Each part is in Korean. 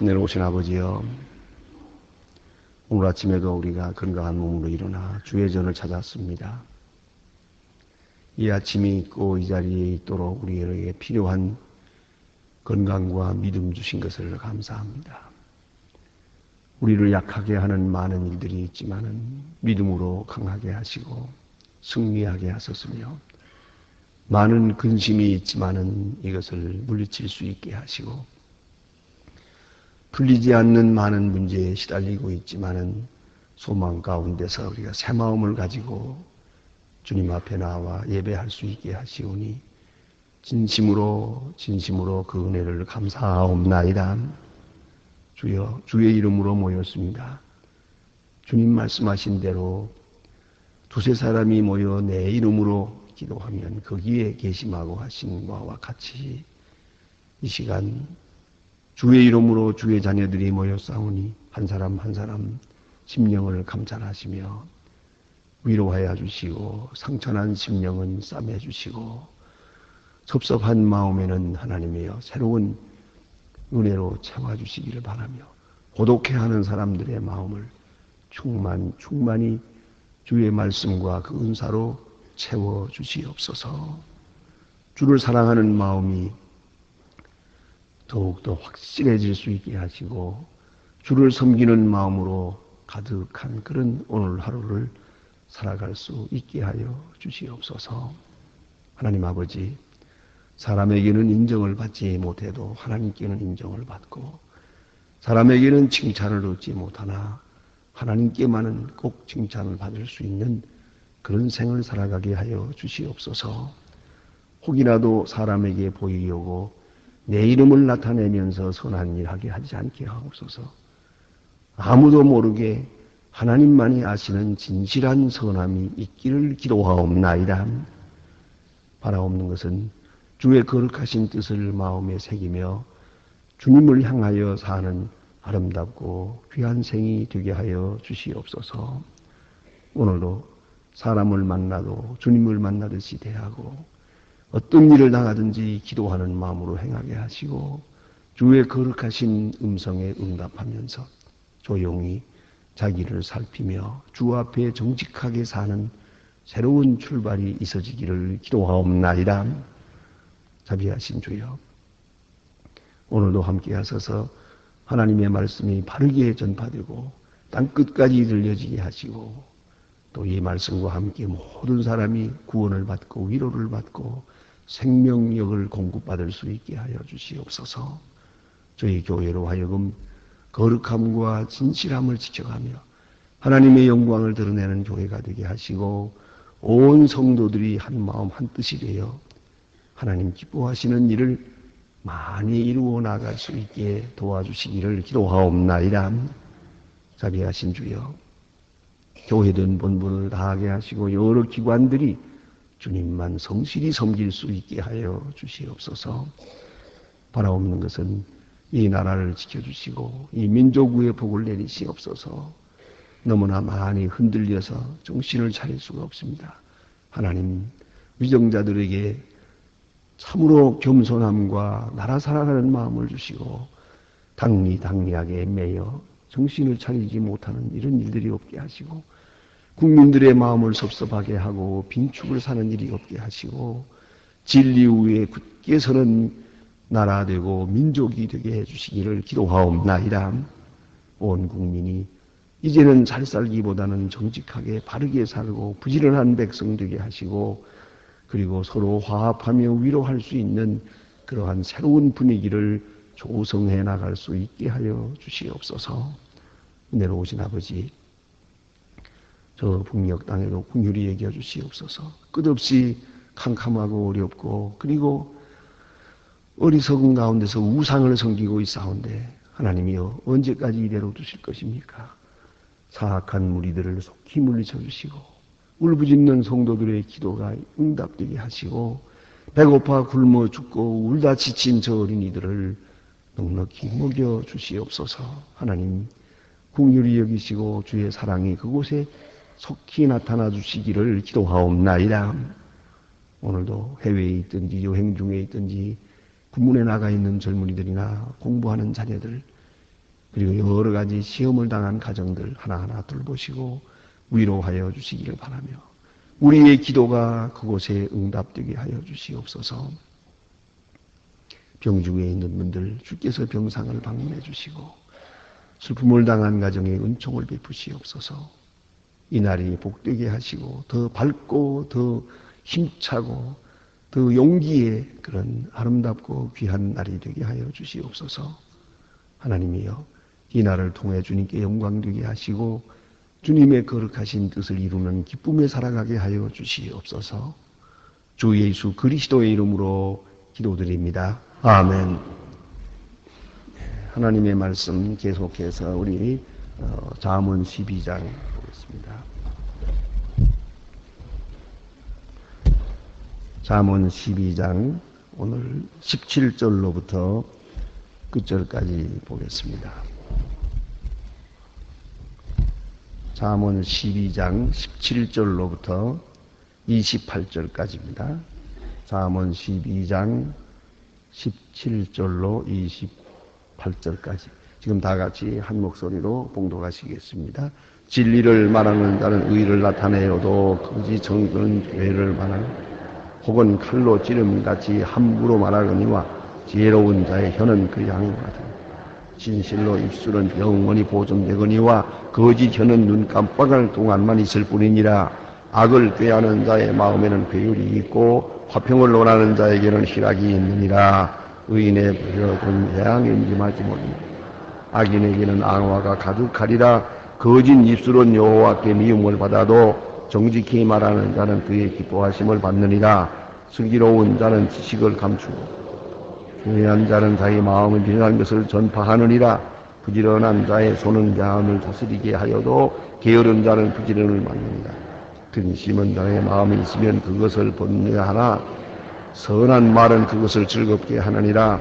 내려오신 아버지여, 오늘 아침에도 우리가 건강한 몸으로 일어나 주의 전을 찾았습니다. 이 아침이 있고 이 자리에 있도록 우리에게 필요한 건강과 믿음 주신 것을 감사합니다. 우리를 약하게 하는 많은 일들이 있지만은 믿음으로 강하게 하시고 승리하게 하셨으며 많은 근심이 있지만은 이것을 물리칠 수 있게 하시고 풀리지 않는 많은 문제에 시달리고 있지만은 소망 가운데서 우리가 새 마음을 가지고 주님 앞에 나와 예배할 수 있게 하시오니 진심으로 진심으로 그 은혜를 감사하옵나이다. 주여 주의 이름으로 모였습니다. 주님 말씀하신 대로 두세 사람이 모여 내 이름으로 기도하면 거기에 계심하고 하신 바와 같이 이 시간 주의 이름으로 주의 자녀들이 모여 싸우니 한 사람 한 사람 심령을 감찰하시며 위로하여 주시고 상처난 심령은 싸매 주시고 섭섭한 마음에는 하나님이여 새로운 은혜로 채워 주시기를 바라며 고독해 하는 사람들의 마음을 충만 충만히 주의 말씀과 그 은사로 채워 주시옵소서. 주를 사랑하는 마음이 더욱더 확실해질 수 있게 하시고 주를 섬기는 마음으로 가득한 그런 오늘 하루를 살아갈 수 있게 하여 주시옵소서. 하나님 아버지, 사람에게는 인정을 받지 못해도 하나님께는 인정을 받고 사람에게는 칭찬을 얻지 못하나 하나님께만은 꼭 칭찬을 받을 수 있는 그런 생을 살아가게 하여 주시옵소서. 혹이라도 사람에게 보이려고 내 이름을 나타내면서 선한 일 하게 하지 않게 하옵소서. 아무도 모르게 하나님만이 아시는 진실한 선함이 있기를 기도하옵나이다. 바라옵는 것은 주의 거룩하신 뜻을 마음에 새기며 주님을 향하여 사는 아름답고 귀한 생이 되게 하여 주시옵소서. 오늘도 사람을 만나도 주님을 만나듯이 대하고 어떤 일을 당하든지 기도하는 마음으로 행하게 하시고 주의 거룩하신 음성에 응답하면서 조용히 자기를 살피며 주 앞에 정직하게 사는 새로운 출발이 있어지기를 기도하옵나이다. 자비하신 주여 오늘도 함께 하셔서 하나님의 말씀이 바르게 전파되고 땅끝까지 들려지게 하시고 또 이 말씀과 함께 모든 사람이 구원을 받고 위로를 받고 생명력을 공급받을 수 있게 하여 주시옵소서. 저희 교회로 하여금 거룩함과 진실함을 지켜가며 하나님의 영광을 드러내는 교회가 되게 하시고 온 성도들이 한 마음 한 뜻이 되어 하나님 기뻐하시는 일을 많이 이루어 나갈 수 있게 도와주시기를 기도하옵나이다. 자비하신 주여 교회든 본분을 다하게 하시고 여러 기관들이 주님만 성실히 섬길 수 있게 하여 주시옵소서. 바라옵는 것은 이 나라를 지켜주시고 이 민족 위에 복을 내리시옵소서. 너무나 많이 흔들려서 정신을 차릴 수가 없습니다. 하나님 위정자들에게 참으로 겸손함과 나라 사랑하는 마음을 주시고 당리당리하게 매여 정신을 차리지 못하는 이런 일들이 없게 하시고 국민들의 마음을 섭섭하게 하고 빈축을 사는 일이 없게 하시고 진리 위에 굳게 서는 나라 되고 민족이 되게 해주시기를 기도하옵나이다. 온 국민이 이제는 잘 살기보다는 정직하게 바르게 살고 부지런한 백성 되게 하시고 그리고 서로 화합하며 위로할 수 있는 그러한 새로운 분위기를 조성해 나갈 수 있게 하여 주시옵소서. 은혜로 오신 아버지, 저 북녘 땅에도 국률이 얘기해 주시옵소서. 끝없이 캄캄하고 어렵고 그리고 어리석은 가운데서 우상을 섬기고 있사온데 하나님이여 언제까지 이대로 두실 것입니까? 사악한 무리들을 속히 물리쳐 주시고 울부짖는 성도들의 기도가 응답되게 하시고 배고파 굶어 죽고 울다 지친 저 어린이들을 넉넉히 먹여 주시옵소서. 하나님 국률이 여기시고 주의 사랑이 그곳에 속히 나타나 주시기를 기도하옵나이다. 오늘도 해외에 있든지 여행 중에 있든지 군문에 나가 있는 젊은이들이나 공부하는 자녀들 그리고 여러 가지 시험을 당한 가정들 하나하나 돌보시고 위로하여 주시기를 바라며 우리의 기도가 그곳에 응답되게 하여 주시옵소서. 병중에 있는 분들 주께서 병상을 방문해 주시고 슬픔을 당한 가정에 은총을 베푸시옵소서. 이 날이 복되게 하시고 더 밝고 더 힘차고 더 용기의 그런 아름답고 귀한 날이 되게 하여 주시옵소서. 하나님이여 이 날을 통해 주님께 영광 되게 하시고 주님의 거룩하신 뜻을 이루는 기쁨에 살아가게 하여 주시옵소서. 주 예수 그리스도의 이름으로 기도드립니다. 아멘. 하나님의 말씀 계속해서 우리 어, 자문 12장 보겠습니다. 자문 12장 오늘 17절로부터 끝절까지 보겠습니다. 잠언 12장 17절로부터 28절까지입니다. 잠언 12장 17절로 28절까지. 지금 다 같이 한 목소리로 봉독하시겠습니다. 진리를 말하는 자는 의를 나타내어도 거짓 정도는 죄를 말하는 혹은 칼로 찌름같이 함부로 말하거니와 지혜로운 자의 혀는 그 양과 같은 진실로 입술은 영원히 보존되거니와 거짓 혀는 눈 깜빡할 동안만 있을 뿐이니라. 악을 꾀하는 자의 마음에는 괴율이 있고 화평을 논하는 자에게는 희락이 있느니라. 의인의 부여은 재앙에 임하지 못하니 악인에게는 앙화가 가득하리라 거짓 입술은 여호와께 미움을 받아도 정직히 말하는 자는 그의 기뻐하심을 받느니라. 슬기로운 자는 지식을 감추고 교회한 자는 자기 마음에 비련한 것을 전파하느니라. 부지런한 자의 손은 야함을 다스리게 하여도 게으른 자는 부지런을 받느니라. 근심은 자의 마음에 있으면 그것을 번뇌하나 선한 말은 그것을 즐겁게 하느니라.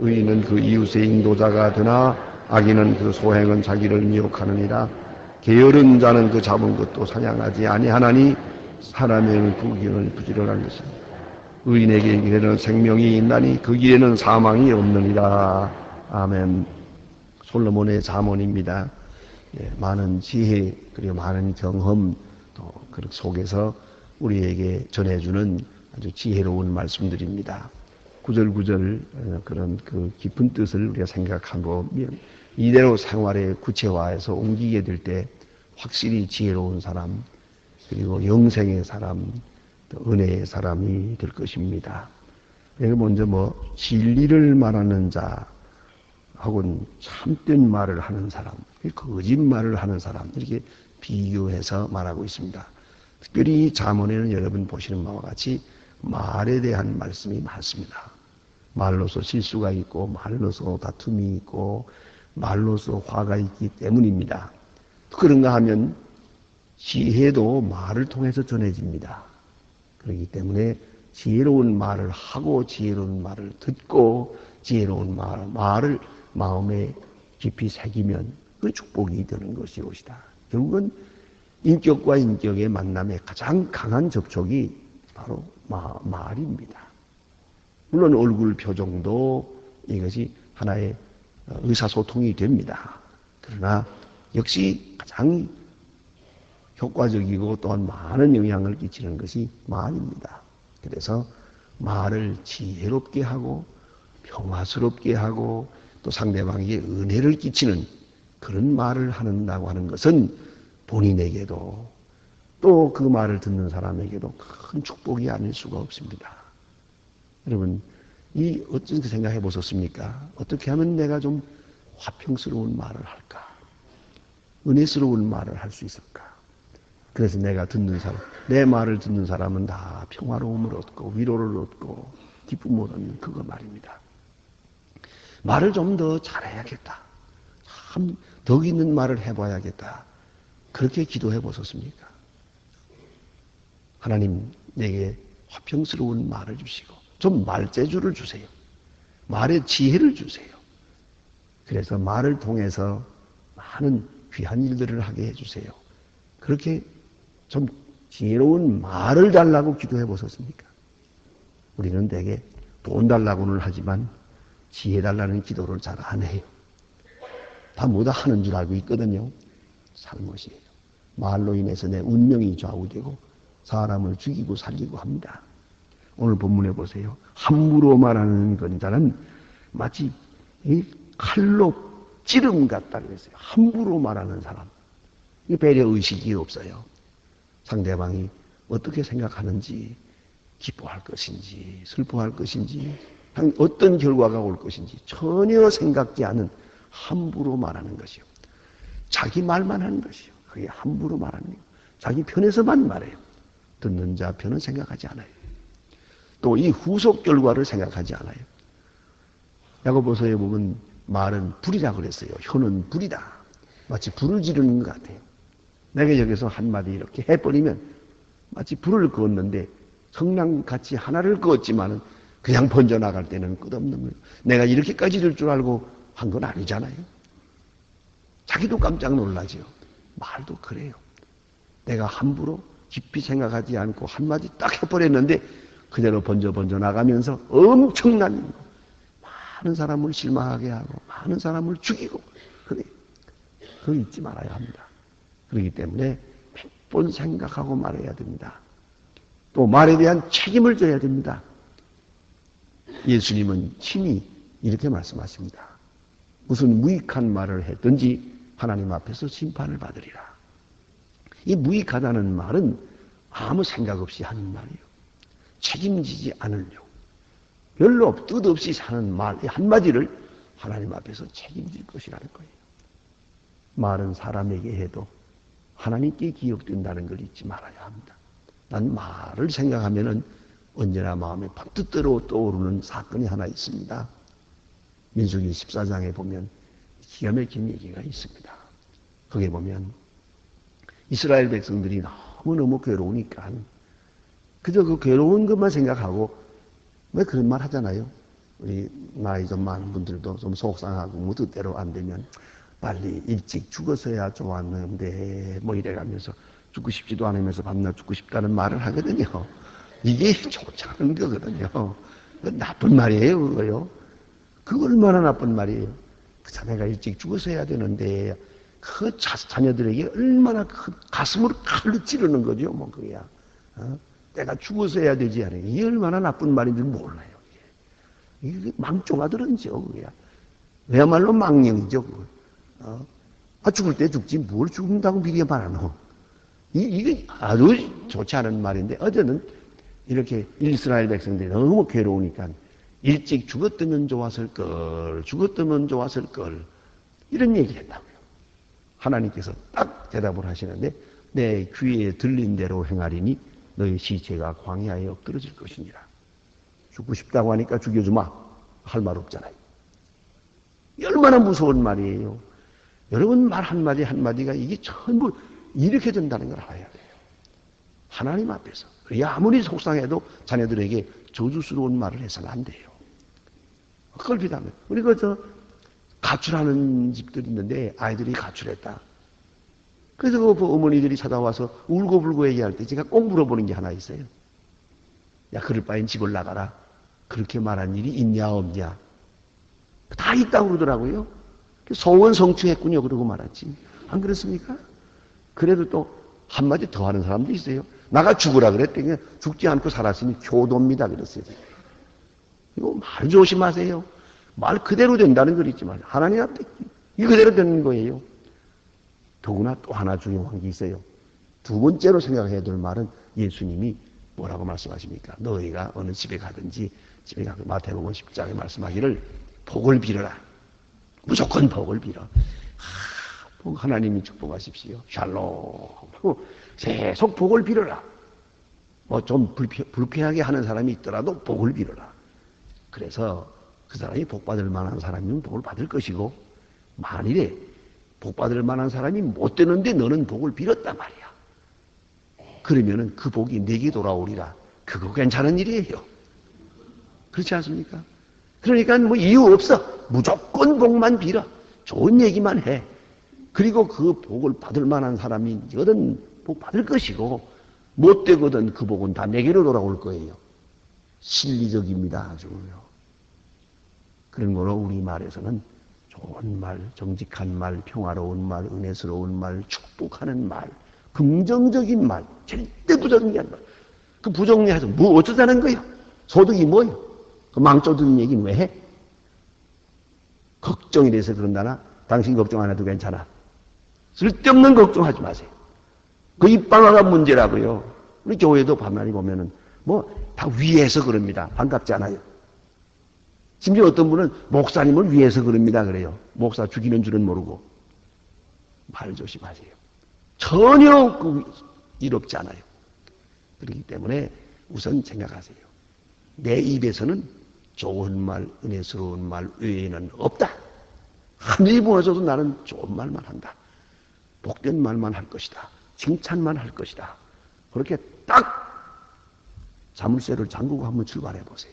의인은 그 이웃의 인도자가 되나 악인은 그 소행은 자기를 미혹하느니라 게으른 자는 그 잡은 것도 사냥하지 아니하나니 사람의 구기는 부지런한 것입니다. 의인에게 길에는 생명이 있나니 그 길에는 사망이 없느니라. 아멘. 솔로몬의 자문입니다. 예, 많은 지혜 그리고 많은 경험 또 그 속에서 우리에게 전해주는 아주 지혜로운 말씀들입니다. 구절구절 어, 그런 그 깊은 뜻을 우리가 생각하면 이대로 생활에 구체화해서 옮기게 될 때 확실히 지혜로운 사람 그리고 영생의 사람 은혜의 사람이 될 것입니다. 여기 먼저 뭐 진리를 말하는 자 하고는 참된 말을 하는 사람, 거짓말을 하는 사람 이렇게 비교해서 말하고 있습니다. 특별히 자문에는 여러분 보시는 바와 같이 말에 대한 말씀이 많습니다. 말로서 실수가 있고 말로서 다툼이 있고 말로서 화가 있기 때문입니다. 그런가 하면 지혜도 말을 통해서 전해집니다. 그렇기 때문에 지혜로운 말을 하고 지혜로운 말을 듣고 지혜로운 말, 말을 마음에 깊이 새기면 그 축복이 되는 것이 것이다. 결국은 인격과 인격의 만남의 가장 강한 접촉이 바로 마, 말입니다. 물론 얼굴 표정도 이것이 하나의 의사소통이 됩니다. 그러나 역시 가장 효과적이고 또한 많은 영향을 끼치는 것이 말입니다. 그래서 말을 지혜롭게 하고 평화스럽게 하고 또 상대방에게 은혜를 끼치는 그런 말을 하는다고 하는 것은 본인에게도 또 그 말을 듣는 사람에게도 큰 축복이 아닐 수가 없습니다. 여러분, 이 어떤 생각해 보셨습니까? 어떻게 하면 내가 좀 화평스러운 말을 할까? 은혜스러운 말을 할 수 있을까? 그래서 내가 듣는 사람, 내 말을 듣는 사람은 다 평화로움을 얻고 위로를 얻고 기쁨을 얻는 그거 말입니다. 말을 좀 더 잘해야겠다. 참 덕 있는 말을 해봐야겠다. 그렇게 기도해 보셨습니까? 하나님 내게 화평스러운 말을 주시고 좀 말재주를 주세요. 말의 지혜를 주세요. 그래서 말을 통해서 많은 귀한 일들을 하게 해주세요. 그렇게 좀 지혜로운 말을 달라고 기도해 보셨습니까? 우리는 대개 돈 달라고는 하지만 지혜 달라는 기도를 잘 안 해요. 다 뭐다 하는 줄 알고 있거든요. 살못이에요. 말로 인해서 내 운명이 좌우되고 사람을 죽이고 살리고 합니다. 오늘 본문에 보세요. 함부로 말하는 건 자는 마치 칼로 찌름 같다 그랬어요. 함부로 말하는 사람. 배려 의식이 없어요. 상대방이 어떻게 생각하는지, 기뻐할 것인지, 슬퍼할 것인지, 어떤 결과가 올 것인지 전혀 생각지 않은 함부로 말하는 것이요. 자기 말만 하는 것이요. 그게 함부로 말하는 거예요. 자기 편에서만 말해요. 듣는 자 편은 생각하지 않아요. 또 이 후속 결과를 생각하지 않아요. 야고보서에 보면 말은 불이라 그랬어요. 혀는 불이다. 마치 불을 지르는 것 같아요. 내가 여기서 한마디 이렇게 해버리면 마치 불을 그었는데 성냥같이 하나를 그었지만은 그냥 번져나갈 때는 끝없는 거예요. 내가 이렇게까지 될 줄 알고 한 건 아니잖아요. 자기도 깜짝 놀라죠. 말도 그래요. 내가 함부로 깊이 생각하지 않고 한마디 딱 해버렸는데 그대로 번져 번져 나가면서 엄청난 많은 사람을 실망하게 하고 많은 사람을 죽이고. 그걸 잊지 말아야 합니다. 그렇기 때문에 몇번 생각하고 말해야 됩니다. 또 말에 대한 책임을 져야 됩니다. 예수님은 친히 이렇게 말씀하십니다. 무슨 무익한 말을 했든지 하나님 앞에서 심판을 받으리라. 이 무익하다는 말은 아무 생각 없이 하는 말이에요. 책임지지 않으려고. 별로 뜻없이 사는 말, 한마디를 하나님 앞에서 책임질 것이라는 거예요. 말은 사람에게 해도 하나님께 기억된다는 걸 잊지 말아야 합니다. 난 말을 생각하면은 언제나 마음에 반뜻대로 떠오르는 사건이 하나 있습니다. 민수기 14장에 보면 기가 막힌 얘기가 있습니다. 거기에 보면 이스라엘 백성들이 너무너무 괴로우니까 그저 그 괴로운 것만 생각하고 왜 그런 말 하잖아요. 우리 나이 좀 많은 분들도 좀 속상하고 뭐 뜻대로 안 되면 빨리 일찍 죽었어야 좋았는데 뭐 이래가면서 죽고 싶지도 않으면서 밤낮 죽고 싶다는 말을 하거든요. 이게 좋지 않은 거거든요. 나쁜 말이에요, 그거요. 그 얼마나 나쁜 말이에요. 그 자네가 일찍 죽어서 야 되는데 그 자, 자녀들에게 얼마나 그 가슴으로 칼로 찌르는 거죠, 뭐 그게야. 어? 내가 죽어서 해야 되지 않아요. 이게 얼마나 나쁜 말인지 몰라요. 이게, 망종아들은죠, 그게야. 왜야말로 망령이죠. 어? 아, 죽을 때 죽지 뭘 죽는다고 미리 말하노. 이, 이게 아주 좋지 않은 말인데, 어제는 이렇게 이스라엘 백성들이 너무 괴로우니까 일찍 죽었으면 좋았을 걸, 죽었으면 좋았을 걸, 이런 얘기를 했다고요. 하나님께서 딱 대답을 하시는데, 내 귀에 들린 대로 행하리니 너희 시체가 광야에 엎드러질 것이니라. 죽고 싶다고 하니까 죽여주마. 할 말 없잖아요. 얼마나 무서운 말이에요. 여러분 말 한마디 한마디가 이게 전부 이렇게 된다는 걸 알아야 돼요. 하나님 앞에서. 아무리 속상해도 자녀들에게 저주스러운 말을 해서는 안 돼요. 비담해. 우리 그저 가출하는 집들이 있는데 아이들이 가출했다. 그래서 그 어머니들이 찾아와서 울고불고 얘기할 때 제가 꼭 물어보는 게 하나 있어요. 야, 그럴 바엔 집을 나가라. 그렇게 말한 일이 있냐, 없냐. 다 있다고 그러더라고요. 소원 성취했군요. 그러고 말았지. 안 그렇습니까? 그래도 또 한마디 더 하는 사람도 있어요. 나가 죽으라 그랬더니 죽지 않고 살았으니 교도입니다. 그랬어요. 이거 말 조심하세요. 말 그대로 된다는 걸 잊지 마세요. 하나님 앞에 이 그대로 되는 거예요. 더구나 또 하나 중요한 게 있어요. 두 번째로 생각해야 될 말은 예수님이 뭐라고 말씀하십니까? 너희가 어느 집에 가든지 집에 가서 마태복음 10장에 말씀하기를 복을 빌어라. 무조건 복을 빌어. 하, 하나님이 축복하십시오. 샬롬. 계속 복을 빌어라. 뭐 좀 불쾌 하게 하는 사람이 있더라도 복을 빌어라. 그래서 그 사람이 복 받을 만한 사람이면 복을 받을 것이고 만일에 복 받을 만한 사람이 못 되는데 너는 복을 빌었단 말이야. 그러면은 그 복이 내게 돌아오리라. 그거 괜찮은 일이에요. 그렇지 않습니까? 그러니까 뭐 이유 없어. 무조건 복만 빌어. 좋은 얘기만 해. 그리고 그 복을 받을 만한 사람이 여든 복 받을 것이고 못 되거든 그 복은 다 내게로 돌아올 거예요. 실리적입니다. 아주요. 그런 거로 우리 말에서는 좋은 말, 정직한 말, 평화로운 말, 은혜스러운 말, 축복하는 말, 긍정적인 말, 절대 부정리한 말. 그 부정리해서 뭐 어쩌자는 거예요? 소득이 뭐예요? 그 망쳐드는 얘기는 왜 해? 걱정이 돼서 그런다나? 당신 걱정 안 해도 괜찮아. 쓸데없는 걱정하지 마세요. 그 입방아가 문제라고요. 우리 교회도 반면이 보면은 뭐 다 위에서 그럽니다. 반갑지 않아요. 심지어 어떤 분은 목사님을 위해서 그럽니다. 그래요. 목사 죽이는 줄은 모르고. 말 조심하세요. 전혀 그 이롭지 않아요. 그렇기 때문에 우선 생각하세요. 내 입에서는 좋은 말, 은혜스러운 말 외에는 없다. 하늘이 무너져도 나는 좋은 말만 한다. 복된 말만 할 것이다. 칭찬만 할 것이다. 그렇게 딱 자물쇠를 잠그고 한번 출발해 보세요.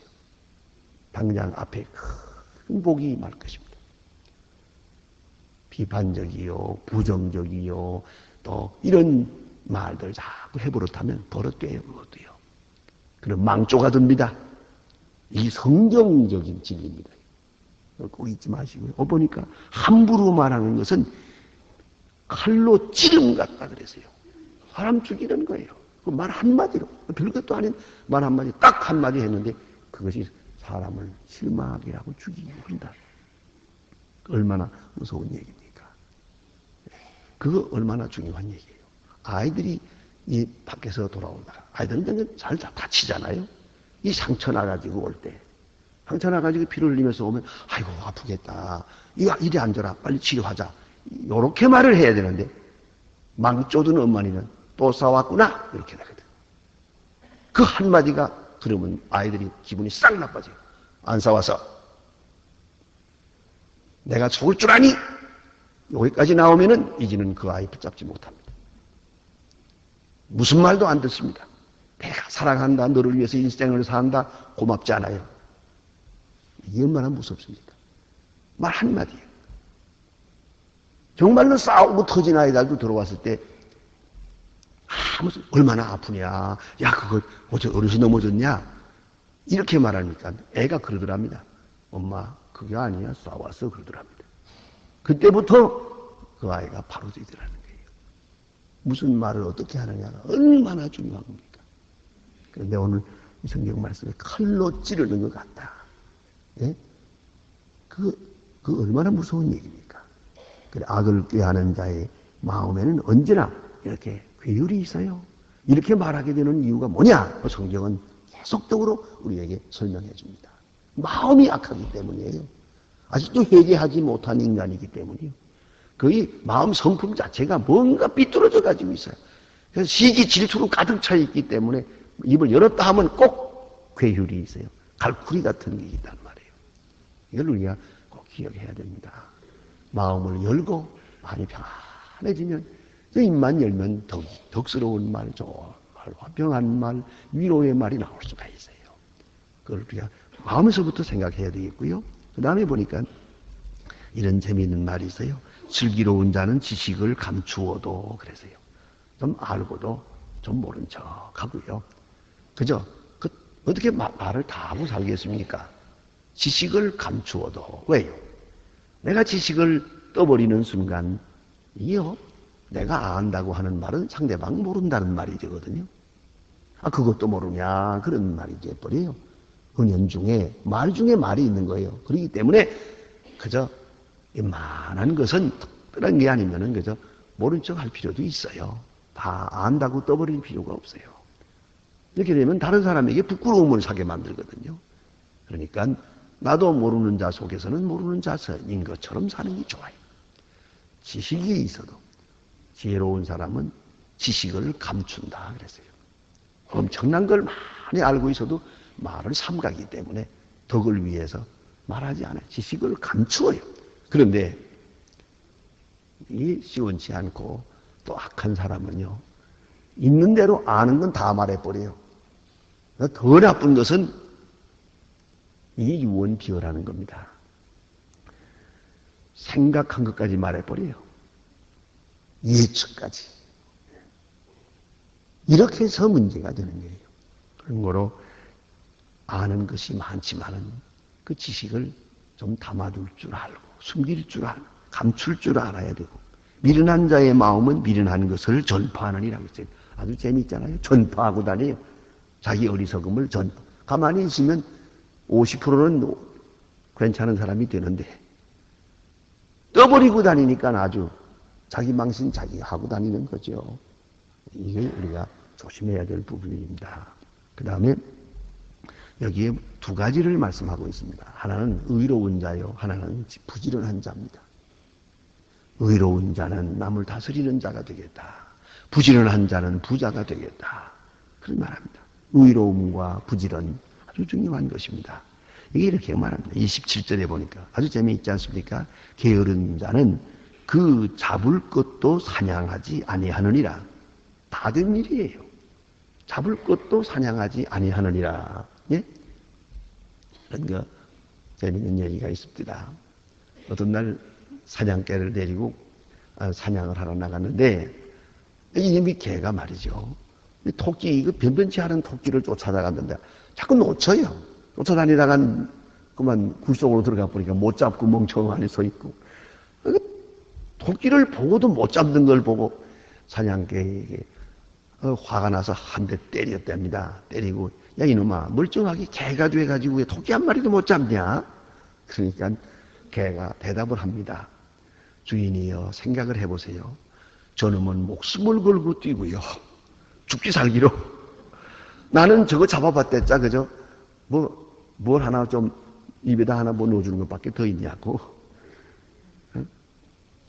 당장 앞에 큰 복이 말 것입니다. 비판적이요, 부정적이요, 또 이런 말들 자꾸 해버릇하면 버릇돼요, 그것도요. 그럼 망조가 됩니다. 이 성경적인 진리입니다. 꼭 잊지 마시고요. 어, 보니까 함부로 말하는 것은 칼로 찌름 같다 그랬어요. 사람 죽이는 거예요. 그 말 한마디로. 별것도 아닌 말 한마디, 딱 한마디 했는데 그것이 사람을 실망하게 하고 죽이고 한다. 얼마나 무서운 얘기입니까? 그거 얼마나 중요한 얘기예요. 아이들이 이 밖에서 돌아온다. 아이들은 잘 다치잖아요. 이 상처 나가지고 올 때. 상처 나가지고 피를 흘리면서 오면, 아이고, 아프겠다. 이거 이리 앉아라. 빨리 치료하자. 요렇게 말을 해야 되는데, 망조든 엄마니는 또 싸웠구나. 이렇게 되거든. 그 한마디가 들으면 아이들이 기분이 싹 나빠져요. 안 싸워서. 내가 속을 줄 아니? 여기까지 나오면은 이제는 그 아이 붙잡지 못합니다. 무슨 말도 안 듣습니다. 내가 사랑한다, 너를 위해서 인생을 산다, 고맙지 않아요. 이게 얼마나 무섭습니까? 말 한마디에. 정말로 싸우고 터진 아이들도 들어왔을 때, 아, 무슨, 얼마나 아프냐. 야, 그거, 어제 어르신 넘어졌냐? 이렇게 말하니까 애가 그러더랍니다. 엄마, 그게 아니야. 싸웠어. 그러더랍니다. 그때부터 그 아이가 바로 되더라는 거예요. 무슨 말을 어떻게 하느냐가 얼마나 중요한 겁니까? 그런데 오늘 이 성경 말씀에 칼로 찌르는 것 같다. 예? 그, 그 얼마나 무서운 얘기입니까? 그래, 악을 꾀하는 자의 마음에는 언제나 이렇게 괴율이 있어요. 이렇게 말하게 되는 이유가 뭐냐? 그 성경은 계속적으로 우리에게 설명해 줍니다. 마음이 악하기 때문이에요. 아직도 회개하지 못한 인간이기 때문이요. 거의 마음 성품 자체가 뭔가 삐뚤어져 가지고 있어요. 그래서 시기 질투로 가득 차 있기 때문에 입을 열었다 하면 꼭 괴율이 있어요. 갈쿠리 같은 게 있단 말이에요. 이걸 우리가 꼭 기억해야 됩니다. 마음을 열고 마음이 평안해지면 그 입만 열면 덕, 덕스러운 말, 좋은 말, 화평한 말, 위로의 말이 나올 수가 있어요. 그걸 우리가 마음에서부터 생각해야 되겠고요. 그 다음에 보니까 이런 재미있는 말이 있어요. 슬기로운 자는 지식을 감추어도 그래서요. 좀 알고도 좀 모른 척 하고요. 그죠? 그, 어떻게 마, 말을 다 하고 살겠습니까? 지식을 감추어도. 왜요? 내가 지식을 떠버리는 순간, 이요. 내가 안다고 하는 말은 상대방 모른다는 말이 되거든요. 아, 그것도 모르냐. 그런 말이 돼버려요. 은연 중에, 말 중에 말이 있는 거예요. 그렇기 때문에, 그저, 이만한 것은 특별한 게 아니면은, 그저, 모른 척 할 필요도 있어요. 다 안다고 떠버릴 필요가 없어요. 이렇게 되면 다른 사람에게 부끄러움을 사게 만들거든요. 그러니까, 나도 모르는 자 속에서는 모르는 자인 것처럼 사는 게 좋아요. 지식이 있어도 지혜로운 사람은 지식을 감춘다 그랬어요. 엄청난 걸 많이 알고 있어도 말을 삼가기 때문에 덕을 위해서 말하지 않아요. 지식을 감추어요. 그런데 이 시원치 않고 또 악한 사람은요. 있는 대로 아는 건 다 말해버려요. 더 나쁜 것은 이게 유언비어라는 겁니다. 생각한 것까지 말해버려요. 예측까지. 이렇게 해서 문제가 되는 거예요. 그런 거로 아는 것이 많지만은 그 지식을 좀 담아둘 줄 알고 숨길 줄 알, 감출 줄 알아야 되고 미련한 자의 마음은 미련한 것을 전파하느니라 했어요. 아주 재미있잖아요. 전파하고 다녀요. 자기 어리석음을 전 가만히 있으면 50%는 괜찮은 사람이 되는데 떠버리고 다니니까 아주 자기 망신 자기 하고 다니는 거죠. 이게 우리가 조심해야 될 부분입니다. 그 다음에 여기에 두 가지를 말씀하고 있습니다. 하나는 의로운 자요, 하나는 부지런한 자입니다. 의로운 자는 남을 다스리는 자가 되겠다. 부지런한 자는 부자가 되겠다. 그런 말합니다. 의로움과 부지런 아주 중요한 것입니다. 이게 이렇게 말합니다. 27절에 보니까 아주 재미있지 않습니까? 게으른 자는 그 잡을 것도 사냥하지 아니하느니라. 다 된 일이에요. 잡을 것도 사냥하지 아니하느니라. 예? 거 재미있는 얘기가 있습니다. 어떤 날 사냥개를 데리고 아, 사냥을 하러 나갔는데 이놈이 개가 말이죠. 토끼 이거 변변치 않은 토끼를 쫓아다갔는데 자꾸 놓쳐요. 쫓아다니다간 그만 굴 속으로 들어가 보니까 못 잡고 멍청하니 서 있고 토끼를 보고도 못 잡는 걸 보고 사냥개에게 어, 화가 나서 한 대 때렸답니다. 때리고 야 이놈아 멀쩡하게 개가 돼가지고 왜 토끼 한 마리도 못 잡냐? 그러니까 개가 대답을 합니다. 주인이여 생각을 해보세요. 저놈은 목숨을 걸고 뛰고요. 죽기 살기로. 나는 저거 잡아봤댔자 그죠? 뭐, 뭘 하나 좀 입에다 하나 뭐 넣어주는 것밖에 더 있냐고.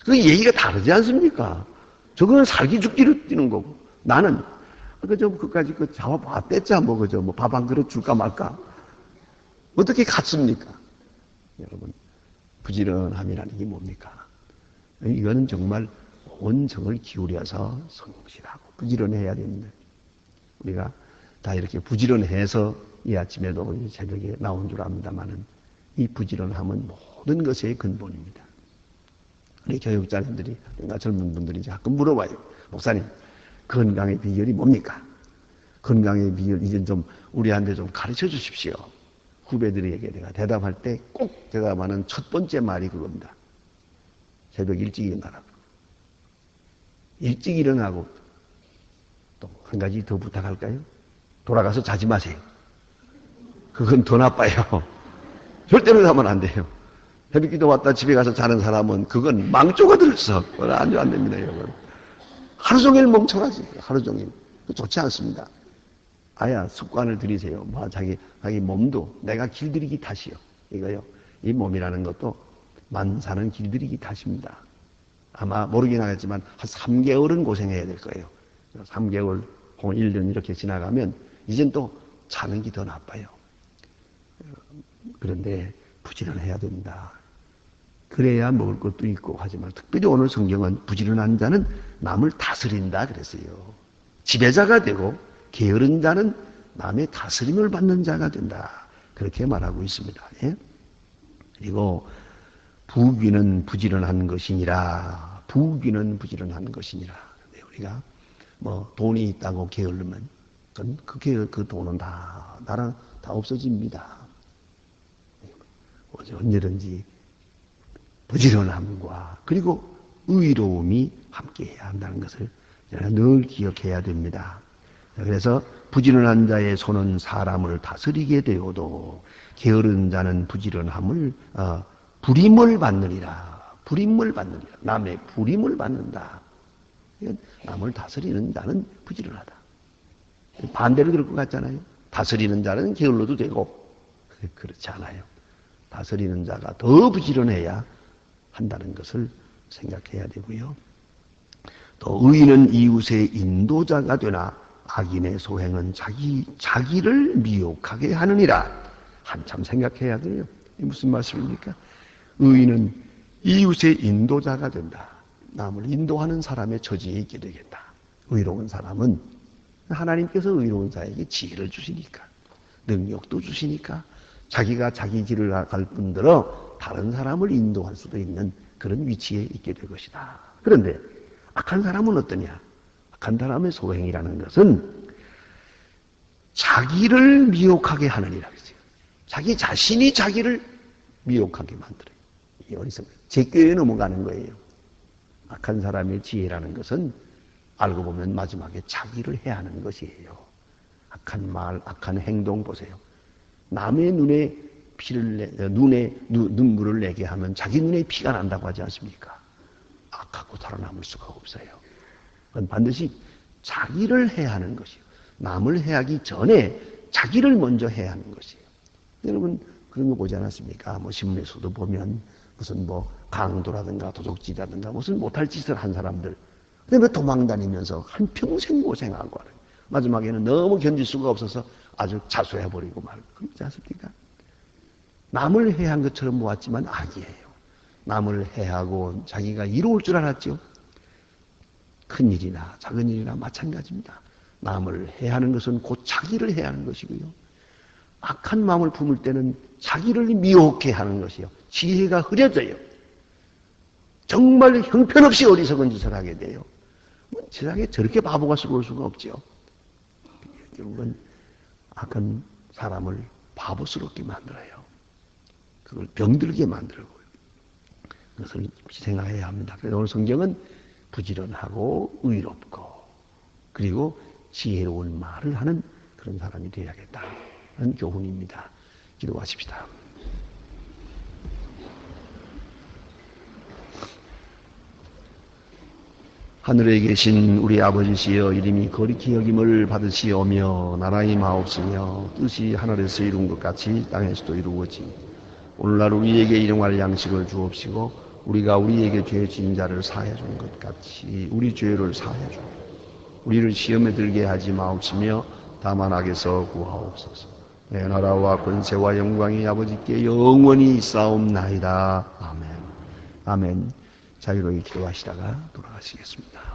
그 얘기가 다르지 않습니까? 저거는 살기 죽기로 뛰는 거고. 나는, 그저 그까지 그 잡아봤댔자 뭐 그죠? 뭐밥 한 그릇 줄까 말까? 어떻게 같습니까? 여러분, 부지런함이라는 게 뭡니까? 이거는 정말 온 정을 기울여서 성실하고 부지런해야 됩니다. 우리가 다 이렇게 부지런해서 이 아침에도 새벽에 나온 줄 압니다만은 이 부지런함은 모든 것의 근본입니다. 교육자님들이, 그러니까 젊은 분들이 가끔 물어봐요. 목사님, 건강의 비결이 뭡니까? 건강의 비결, 이제 좀 우리한테 좀 가르쳐 주십시오. 후배들에게 내가 대답할 때 꼭 대답하는 첫 번째 말이 그겁니다. 새벽 일찍 일어나라고. 일찍 일어나고 또 한 가지 더 부탁할까요? 돌아가서 자지 마세요. 그건 더 나빠요. 절대로 하면 안 돼요. 새벽기도 왔다 집에 가서 자는 사람은 그건 망조가 들었어. 그건 안, 안 됩니다, 여러분. 하루 종일 멍청하지. 하루 종일. 좋지 않습니다. 아야 습관을 들이세요. 뭐 자기 자기 몸도 내가 길들이기 탓이요. 이거요. 이 몸이라는 것도 만사는 길들이기 탓입니다. 아마 모르긴 하겠지만 한 3개월은 고생해야 될 거예요. 3개월 혹은 1년 이렇게 지나가면 이젠 또 자는 게 더 나빠요. 그런데 부지런해야 된다. 그래야 먹을 것도 있고 하지만 특별히 오늘 성경은 부지런한 자는 남을 다스린다 그랬어요. 지배자가 되고 게으른 자는 남의 다스림을 받는 자가 된다. 그렇게 말하고 있습니다. 예? 그리고 부귀는 부지런한 것이니라. 부귀는 부지런한 것이니라. 네, 우리가 뭐 돈이 있다고 게을르면 그게 그 돈은 다 나랑 다 없어집니다. 언제든지 부지런함과 그리고 의로움이 함께해야 한다는 것을 늘 기억해야 됩니다. 그래서 부지런한 자의 손은 사람을 다스리게 되어도 게으른 자는 부지런함을 어, 불임을 받느니라. 불임을 받느니라. 남의 불임을 받는다. 남을 다스리는 자는 부지런하다. 반대로 그럴 것 같잖아요. 다스리는 자는 게을러도 되고 그렇지 않아요. 다스리는 자가 더 부지런해야 한다는 것을 생각해야 되고요. 또 의인은 이웃의 인도자가 되나 악인의 소행은 자기, 자기를 미혹하게 하느니라. 한참 생각해야 돼요. 무슨 말씀입니까? 의인은 이웃의 인도자가 된다. 남을 인도하는 사람의 처지에 있게 되겠다. 의로운 사람은 하나님께서 의로운 자에게 지혜를 주시니까, 능력도 주시니까, 자기가 자기 길을 갈 뿐더러 다른 사람을 인도할 수도 있는 그런 위치에 있게 될 것이다. 그런데 악한 사람은 어떠냐? 간단함의 소행이라는 것은 자기를 미혹하게 하느니라 그랬어요. 자기 자신이 자기를 미혹하게 만들어요. 이 어리석은 제 꾀에 넘어가는 거예요. 악한 사람의 지혜라는 것은 알고 보면 마지막에 자기를 해야 하는 것이에요. 악한 말, 악한 행동 보세요. 남의 눈에 피를 내, 눈에 누, 눈물을 내게 하면 자기 눈에 피가 난다고 하지 않습니까? 악하고 살아남을 수가 없어요. 그건 반드시 자기를 해야 하는 것이요. 남을 해하기 전에 자기를 먼저 해야 하는 것이에요. 여러분 그런 거 보지 않았습니까? 뭐 신문에서도 보면 무슨 뭐 강도라든가 도둑질이라든가 무슨 못할 짓을 한 사람들 그다음에 도망 다니면서 한 평생 고생하고 하는 마지막에는 너무 견딜 수가 없어서 아주 자수해 버리고 말고 그러지 않습니까? 남을 해한 것처럼 보았지만 악이에요. 남을 해하고 자기가 이로울 줄 알았죠. 큰 일이나 작은 일이나 마찬가지입니다. 남을 해하는 것은 곧 자기를 해하는 것이고요. 악한 마음을 품을 때는 자기를 미혹해 하는 것이요. 지혜가 흐려져요. 정말 형편없이 어리석은 짓을 하게 돼요. 뭐 세상에 저렇게 바보가 쓰러울 수가 없죠. 결국은 악한 사람을 바보스럽게 만들어요. 그걸 병들게 만들고 그것을 생각해야 합니다. 그래서 오늘 성경은 부지런하고 의롭고 그리고 지혜로운 말을 하는 그런 사람이 되어야겠다는 교훈입니다. 기도하십시다. 하늘에 계신 우리 아버지시여 이름이 거룩히 여김을 받으시오며 나라의 마옵시며 뜻이 하늘에서 이룬 것 같이 땅에서도 이루어지 오늘날 우리에게 일용할 양식을 주옵시고 우리가 우리에게 죄 지은 자를 사해 주는 것 같이 우리 죄를 사해 주고 우리를 시험에 들게 하지 마옵시며 다만 악에서 구하옵소서. 내 나라와 권세와 영광이 아버지께 영원히 싸움나이다. 아멘. 아멘. 자유로이 기도하시다가 돌아가시겠습니다.